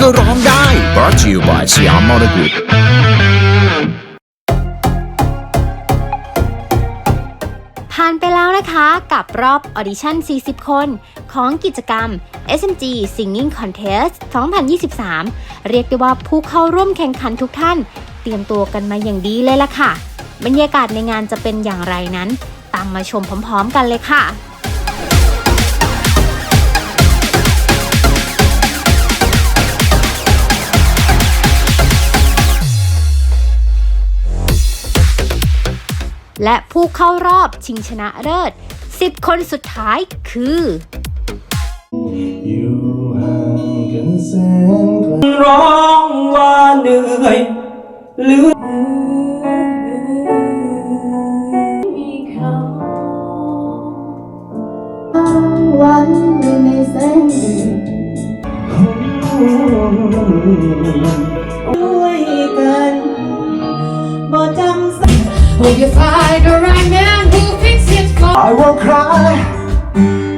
ก็ร้องได้ brought to you by สยามมอเตอร์กรุ๊ปผ่านไปแล้วนะคะกับรอบออดิชั่น 40 คน ของกิจกรรม SMG Singing Contest 2023 เรียกได้ว่าผู้เข้าร่วมแข่งขันทุกท่าน เตรียมตัวกันมาอย่างดีเลยล่ะค่ะ บรรยากาศในงานจะเป็นอย่างไรนั้น ตามมาชมพร้อมๆ กันเลยค่ะ และผู้เข้ารอบชิงชนะเลิศ 10 คนสุดท้ายคืออยู่ห่างกันแสนไกลร้องว่าเหนื่อยเหลือวันอยู่ในแสงเดือนด้วยกันบ่จำ สัก Hope you find the right man who fix it for I will cry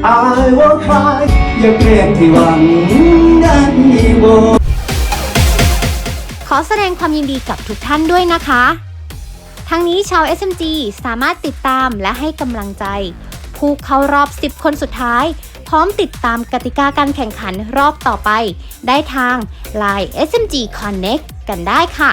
I will cry อย่าเปลี่ยนที่หวังนั้นอีโบขอแสดงความยินดีกับทุกท่านด้วยนะคะ ทั้งนี้ชาว SMG สามารถติดตามและให้กำลังใจ ผู้เข้ารอบ 10 คนสุดท้าย พร้อมติดตามกติกาการแข่งขันรอบต่อไป ได้ทาง Line SMG Connect กันได้ค่ะ